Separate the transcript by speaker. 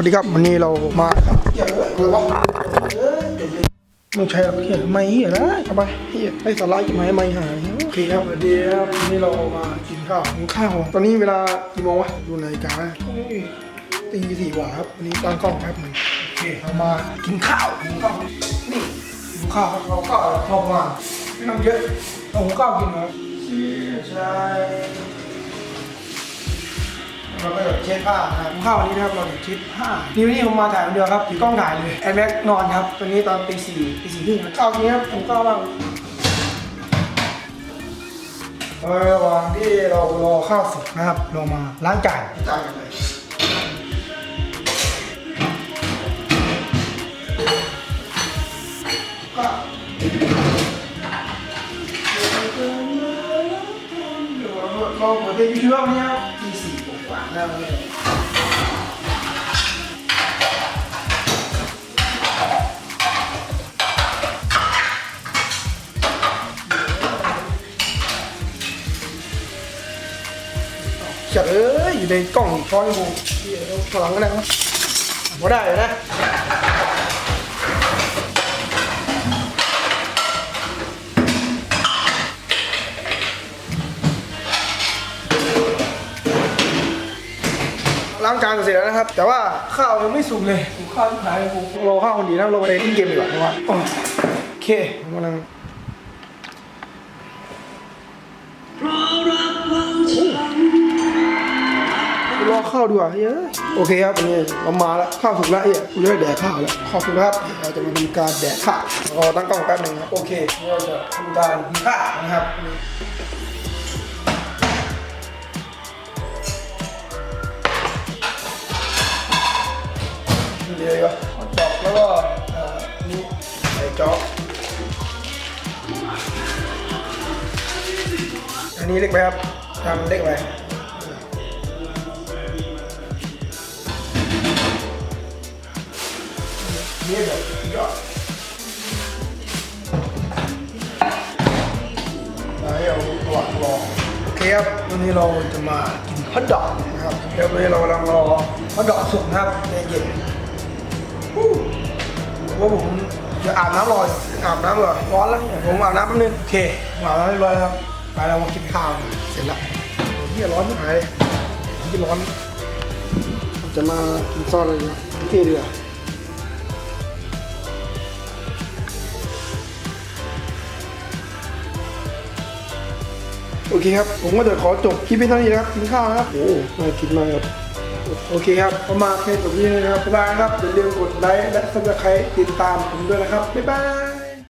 Speaker 1: วัสดีครับวันนี้เรามาเหี้ยอะไรวะเอ้ยไม่ใช่หรอกเฮียไม่เฮียนะเอาไปเฮียให้สาระกินไหมไม่หายโอเคครับสวัสดีครับวันนี้เรามากินข้าวกินข้าว ตอนนี้เวลากี่โมงวะดูนาฬิกาตีสี่กว่าครับวันนี้ตั้งกล้องแป๊บหนึงโอเคเรามากินข้าวกินข้าวนี่กินข้าวเราก็พอประมาณไม่ต้องเยอะเราหุงข้าวกินครับใช่ เราก็เช็ดผ้านะครับข้าวันนี้นะครับเราจะเช็ดผ้านี่วันนี้ผมมาถ่ายคนเดียวครับถือกล้องถ่ายเลยแอนแม็กนอนครับตอนนี้ตอนตีสี่ตีสี่ครึ่งข้าวนี้ครับผมข้าวบ้างเออระหว่างที่เรารอข้าวสุกนะครับเรามาล้างจานจานกันเลยก็เราเปิดเพลงยูทูบวันนี้ครับตีสี่กว่าๆนะครับ เนี่ยเฉยเอ้ยอยู่ในกล่องช้อนกูเดี๋ยวพลังก็ได้นะพอได้เลยนะ ล้างจานเสร็จแล้วนะครับ แต่ว่าข้าวยังไม่สุกเลยผมข้าวที่ขายผมรอข้าวคนดีนะเราไปเล่นเกมดีกว่าเพราะว่าโอเคผมกำลังรอข้าวดีกว่าเฮ้ยโอเคครับวันนี้เรามาแล้วข้าวสุกแล้วเฮ้ยกูจะได้แดกข้าวแล้วข้าวสุกแล้วครับเราจะมาทำการแดกข้าวรอตั้งกล้องแป๊บหนึ่งครับโอเคเราจะทำการกินข้าวนะครับ เลยก็ฮอตดอกแล้วก็นี่ใส่จ๊อกอันนี้เล็กไปครับทำเล็กไปนี่แบบยอดมาให้เอาหว่างรอโอเคครับวันนี้เราจะมากินฮอทดอกนะครับเดี๋ยววันนี้เรากำลังรอฮอทดอกสุกนะครับในเย็น ว่าผมจะอาบน้ำรออยู่อาบน้ำรอร้อนแล้วเนี่ยผมอาบน้ำแป๊บนึงโอเคผมอาบน้ำเรียบร้อยแล้วครับไปเรามากินข้าวกันเสร็จแล้วเฮียร้อนที่ไหนที่ร้อนผมจะมากินซอสอะไรเนี่ยที่เรือโอเคครับ ผมก็จะขอจบคลิปเพียงเท่านี้นะครับกินข้าวนะครับ โอ้น่ากินมากครับ โอเคครับประมาณแค่จบนี้นะครับบ๊ายบายครับอย่าลืมกดไลค์และซับสไครต์ติดตามผมด้วยนะครับบ๊ายบาย